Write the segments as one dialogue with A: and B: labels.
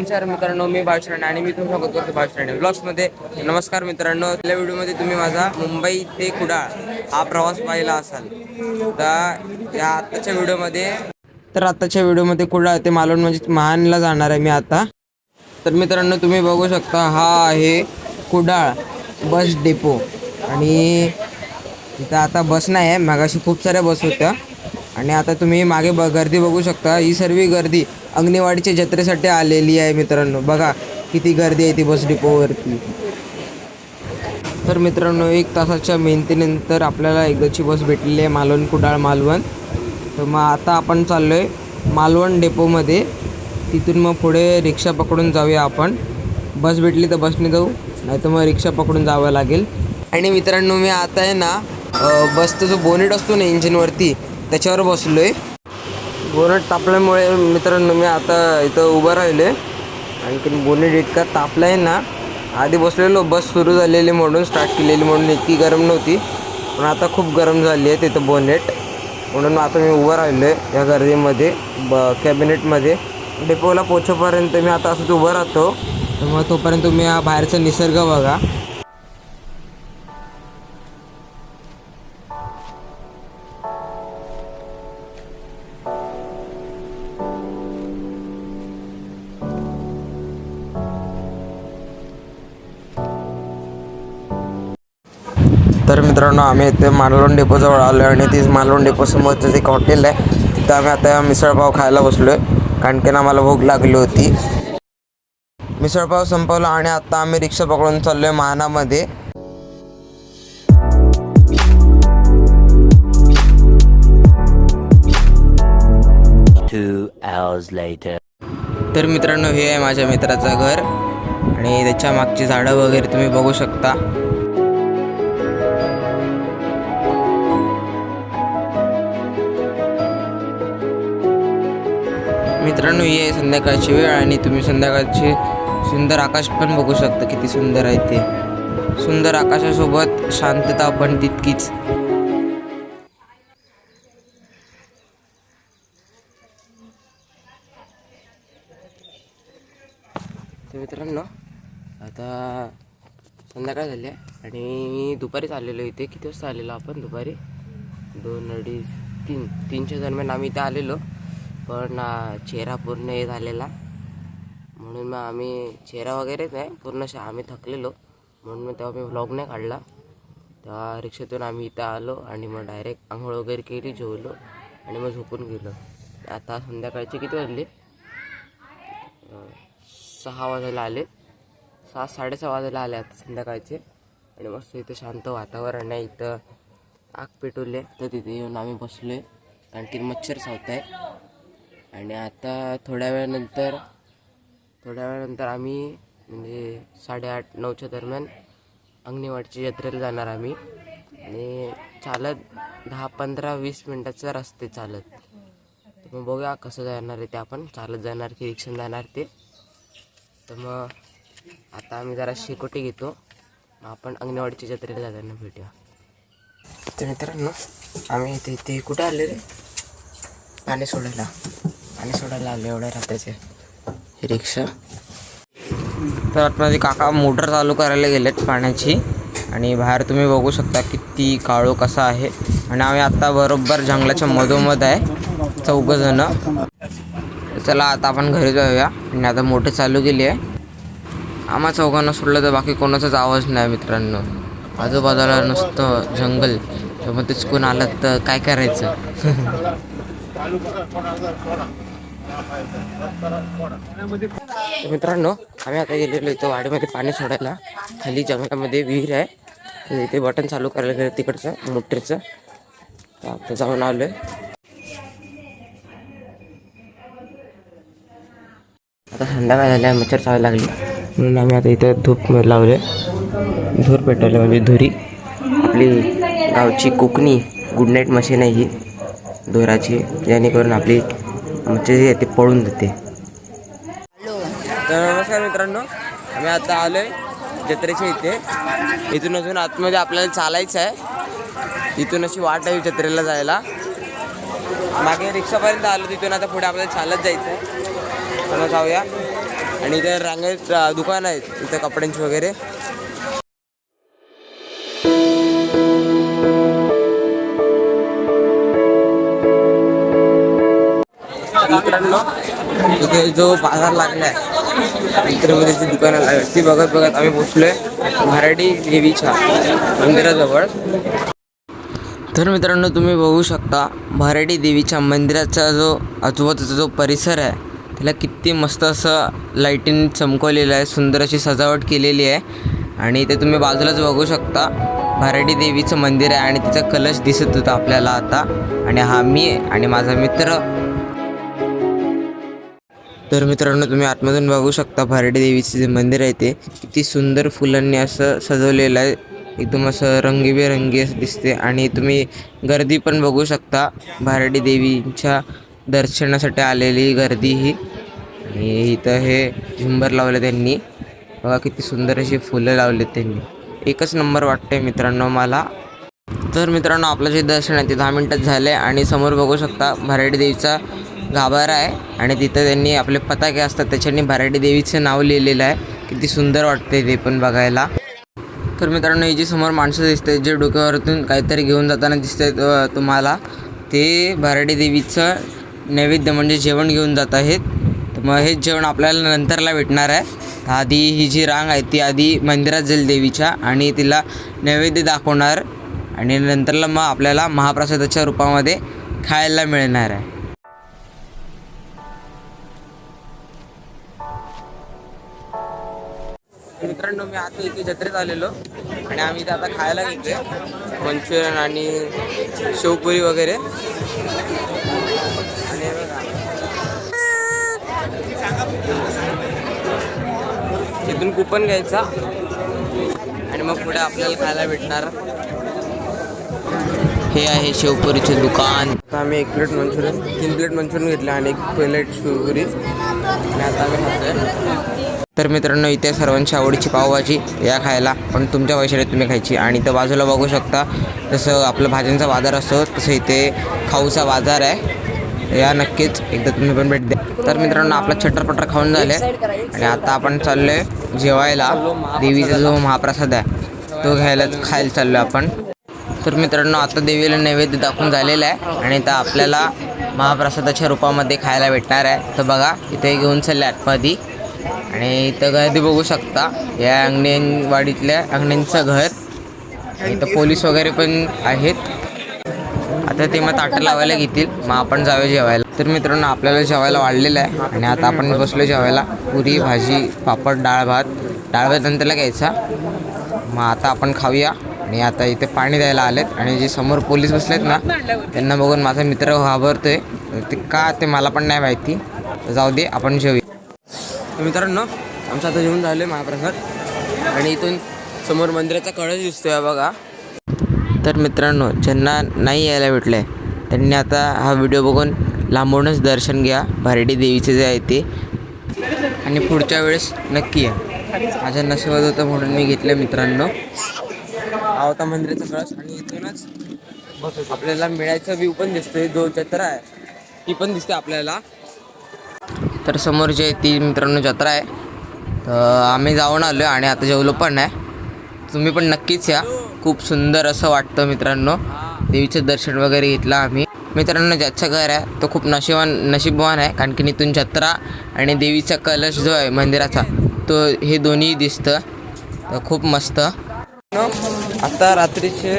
A: नमस्कार मित्रांनो मी बाळशरण आणि मी तुम्ही स्वागत करतो बाळशरण ब्लॉग्समध्ये. नमस्कार मित्रांनो आपल्या व्हिडिओमध्ये तुम्ही माझा मुंबई ते कुडाळ हा प्रवास पाहिला असाल. तर या आत्ताच्या व्हिडिओमध्ये तर आत्ताच्या व्हिडिओमध्ये कुडाळ ते मालवण म्हणजे महानला जाणार आहे मी आता. तर मित्रांनो तुम्ही बघू शकता हा आहे कुडाळ बस डेपो. आणि तिथं आता बस नाही आहे मागाशी खूप साऱ्या बस होत्या. आणि आता तुम्ही मागे ब गर्दी बघू शकता ही सर्व गर्दी अंगणेवाडीच्या जत्रेसाठी आलेली आहे मित्रांनो. बघा किती गर्दी आहे ती बस डिपोवरती. तर मित्रांनो एक तासाच्या मेहनतीनंतर आपल्याला एकदाची बस भेटलेली आहे मालवण कुडाळ मालवण. तर मग आता आपण चाललो आहे मालवण डेपोमध्ये. तिथून मग पुढे रिक्षा पकडून जाऊया आपण. बस भेटली तर बसने जाऊ नाही तर मग रिक्षा पकडून जावं लागेल. आणि मित्रांनो मी आता आहे ना बसचा जो बोनेट असतो ना इंजिनवरती त्याच्यावर बसलो आहे बोनट तापल्यामुळे मित्रांनो मी आता इथं उभं राहिलो. आहे आणखी बोनेट इतका तापला आहे ना. आधी बसलेलो बस सुरू झालेली म्हणून स्टार्ट केलेली म्हणून इतकी गरम नव्हती. पण आता खूप गरम झाली आहे तिथं बोनेट. म्हणून आता मी उभं राहिलो आहे या गर्दीमध्ये ब कॅबिनेटमध्ये. डेपोला पोचोपर्यंत मी आता असंच उभं राहतो. तर मग तोपर्यंत तुम्ही हा बाहेरचा निसर्ग बघा. तर मित्रांनो आम्ही इथे मालवण डेपोजवळ आलो आहे आणि तीच मालवण डेपोसमोरचं एक हॉटेल आहे. तिथं आम्ही आता मिसळपाव खायला बसलो आहे कारण की ना आम्हाला भूक लागली होती. मिसळपाव संपवला आणि आता आम्ही रिक्षा पकडून चाललो आहे
B: later.
A: तर मित्रांनो हे आहे माझ्या मित्राचं घर आणि त्याच्या मागची झाडं वगैरे तुम्ही बघू शकता. मित्रांनो ही आहे संध्याकाळची वेळ आणि तुम्ही संध्याकाळची सुंदर आकाश पण बघू शकता किती सुंदर आहे ते. सुंदर आकाशासोबत शांतता पण तितकीच. तर मित्रांनो आता संध्याकाळ झाली आहे आणि मी दुपारीच आलेलो इथे. किती वाजता आलेलो आपण? दुपारी दोन अडीच तीन तीनच्या दरम्यान आम्ही इथे आलेलो. पण चेहरा पूर्ण हे झालेला. म्हणून मग आम्ही चेहरा वगैरेच नाही पूर्ण शा आम्ही थकलेलो. म्हणून मग तेव्हा मी व्लॉग नाही काढला. तेव्हा रिक्षेतून आम्ही इथं आलो आणि मग डायरेक्ट आंघोळ वगैरे केली जेवलो आणि मग झोपून गेलो. आता संध्याकाळचे किती वाजले? सहा वाजायला आले. सहा साडेसहा वाजायला आले आता संध्याकाळचे. आणि मस्त इथं शांत वातावरण आहे. इथं आग पेटवले तर तिथे येऊन आम्ही बसलो आहे आणखी मच्छर चावत आहे आणि आता थोड्या वेळानंतर थोड्या वेळानंतर आम्ही म्हणजे साडेआठ नऊच्या दरम्यान अंगणेवाडीच्या जत्रेला जाणार आम्ही. आणि चालत दहा पंधरा वीस मिनटाचं रस्ते चालत. तर मग बघूया कसं जाणार आहे ते आपण. चालत जाणार की रिक्षाने जाणार ते. तर मग आता आम्ही जरा शेकोटी घेतो. मग आपण अंगणवाडीच्या जत्रेला जाताना भेटूया. तर मित्रांनो आम्ही इथे इथे कुठे आले रे पाणी सोडायला पाणी सोडायला लागले एवढ्या रात्रीचे. ही रिक्षा. तर आतमध्ये काका मोटर चालू करायला गेलेत पाण्याची. आणि बाहेर तुम्ही बघू शकता किती काळो कसा आहे. आणि आम्ही आता बरोबर जंगलाच्या मधोमध आहे. चौघ जण. चला आता आपण घरी जाऊया. आणि आता मोटर चालू केली आहे. आम्हा चौघांना सोडलं तर बाकी कोणाचाच आवाज नाही मित्रांनो. आजूबाजूला नुसतं जंगल. तर मग तेच कोण आलं तर काय करायचं? मित्रांनो आम्ही आता गेलेलो इथं वाडीमध्ये पाणी सोडायला. खाली जंगलामध्ये विहीर आहे. इथे बटन चालू करायला गेलं तिकडचं मोटरचं. आता जाऊन आलो आहे आता संध्याकाळ झाल्या मच्छर चावायला लागली. म्हणून आम्ही आता इथं धूप लावले धूर पेटवले म्हणजे धुरी. आपली गावची कोकणी गुड नाईट मशीन आहे ही. धुराची जेणेकरून आपली मच्छर जी आहे ती पळून जाते. तर नमस्कार मित्रांनो आम्ही आता आलो आहे जत्रेच्या इथे. इथून अजून आतमध्ये आपल्याला चालायचं आहे. इथून अशी वाट आहे जत्रेला जायला. मागे रिक्षापर्यंत आलो तिथून आता पुढे आपल्याला चालत जायचं आहे जाऊया. आणि इथे रांगेत दुकान आहेत इथं कपड्यांची वगैरे. मित्रांनो इथे जो बाजार लागलाय मित्रमध्ये जी दुकानं लागली ती बघत बघत आम्ही पोचलोय मराठी देवीच्या मंदिराजवळ. तर मित्रांनो तुम्ही बघू शकता भराडी देवीच्या मंदिराचा जो आजूबाजूचा जो परिसर आहे त्याला किती मस्त असं लाईटिंग चमकवलेलं आहे सुंदर अशी सजावट केलेली आहे. आणि ते तुम्ही बाजूलाच बघू शकता भराडी देवीचं मंदिर आहे आणि तिचा कलश दिसत होता आपल्याला आता. आणि हा मी आणि माझा मित्र तर मित्रांनो तुम्ही आतमधून बघू शकता भारडी देवीचे जे मंदिर आहे ते. किती सुंदर फुलांनी असं सजवलेलं आहे. एकदम असं रंगीबेरंगी असं दिसते आणि तुम्ही गर्दी पण बघू शकता. भारडी देवीच्या दर्शनासाठी आलेली गर्दी ही. आणि इथं हे झुंबर लावलं त्यांनी. बघा किती सुंदर अशी फुलं लावली त्यांनी. एकच नंबर वाटते मित्रांनो मला. तर मित्रांनो आपलं जे दर्शन आहे ते दहा मिनटात झाले आणि समोर बघू शकता भराडी देवीचा गाभारा आहे आणि तिथं त्यांनी आपले पताके असतात त्याच्यानी भराडी देवीचं नाव लिहिलेलं आहे. किती सुंदर वाटते ते पण बघायला. तर मित्रांनो ही जी समोर माणसं दिसते जे डोक्यावरतून काहीतरी घेऊन जाताना दिसते तुम्हाला ते भराडी देवीचं नैवेद्य म्हणजे जेवण घेऊन जात आहेत. तर मग हेच जेवण आपल्याला नंतरला भेटणार आहे. तर आधी ही जी रांग आहे ती आधी मंदिरात जाईल देवीच्या आणि तिला नैवेद्य दाखवणार. आणि नंतरला मग आपल्याला महाप्रसादाच्या रूपामध्ये खायला मिळणार आहे. मित्रांनो मी आता इथे जत्रेत आलेलो आणि आम्ही इथे आता खायला घेतोय मंचुरियन आणि शेवपुरी वगैरे. आणि बघा. इथून कुपन घ्यायचा. आणि मग पुढे आपल्याला खायला भेटणार. हे आहे शेवपुरीचे दुकान. आता आम्ही एक प्लेट मंचुरियन तीन प्लेट मंचुरियन घेतलं आणि एक प्लेट शेवपुरी. आणि आता आम्ही खातोय. तर मित्रांनो इथे सर्वांची आवडीची पावभाजी या खायला. पण तुमच्या पैशाने तुम्ही खायची. आणि इथं बाजूला बघू शकता जसं आपलं भाज्यांचा बाजार असतो तसं इथे खाऊचा बाजार आहे. या नक्कीच एकदा तुम्ही पण भेट द्या. तर मित्रांनो आपला छटरपटर खाऊन झाले. आणि आता आपण चाललोय जेवायला. देवीचा जो महाप्रसाद आहे तो घ्यायला खायला चाललो आपण. तर मित्रांनो आता देवीला नैवेद्य दाखवून झालेला आहे. आणि आता आपल्याला महाप्रसादाच्या रूपामध्ये खायला भेटणार आहे. तर बघा इथे घेऊन चालले आतमध्ये. आणि इथं गर्दी बघू शकता. या अंगणवाडीतल्या अंगण्यांचं घर. आणि इथं पोलीस वगैरे पण आहेत. आता ते मग ताटं लावायला घेतील. मग आपण जाऊया जेवायला. तर मित्रांनो आपल्याला जेवायला वाढलेलं आहे. आणि आता आपण बसलो जेवायला. पुरी भाजी पापड डाळ भात. डाळ भात नंतरला घ्यायचा. मग आता आपण खाऊया. आणि आता इथे पाणी द्यायला आलेत. आणि जे समोर पोलीस बसलेत ना त्यांना बघून माझा मित्र घाबरतोय. ते का ते मला पण नाही माहिती. जाऊ दे आपण जेवूया. मित्रांनो आमचं आता जेवण झालं आहे महाप्रसाद. आणि इथून समोर मंदिराचा कळस दिसतोय बघा. तर मित्रांनो ज्यांना नाही यायला भेटलं आहे त्यांनी आता हा व्हिडिओ बघून लांबूनच दर्शन घ्या. भारडी देवीचे जे आहे ते. आणि पुढच्या वेळेस नक्की या. माझ्या नशिबात होतं म्हणून मी घेतलं मित्रांनो. आवता मंदिराचा कळस आणि इथूनच आपल्याला मिळायचा व्ह्यू पण दिसतोय. जो जत्रा आहे ती पण दिसते आपल्याला. तर समोर जे ती मित्रांनो जत्रा आहे तर आम्ही जाऊन आलो आहे आणि आता जेवलो पण आहे. तुम्ही पण नक्कीच या. खूप सुंदर असं वाटतं मित्रांनो. देवीचं दर्शन वगैरे घेतलं आम्ही. मित्रांनो ज्याचं घर आहे तो खूप नशिबान नशीबवान आहे कारण की इथून जत्रा आणि देवीचा कलश जो आहे मंदिराचा तो हे दोन्ही दिसतं. तर खूप मस्त. आता रात्रीचे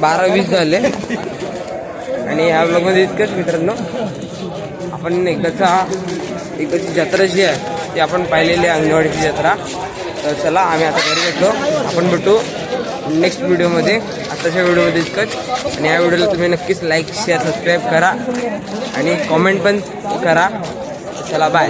A: बारा वीस झाले. आणि या ब्लॉगमध्ये इतकंच मित्रांनो. आपण एकदाचा एकदाची जत्रा जी आहे ती आपण पाहिलेली आहे अंगणवाडीची जत्रा. तर चला आम्ही आता घरी भेटलो आपण भेटू नेक्स्ट व्हिडिओमध्ये आताच्या व्हिडिओमध्ये इतकंच. आणि या व्हिडिओला तुम्ही नक्कीच लाईक शेअर सबस्क्राईब करा. आणि कॉमेंट पण करा. चला बाय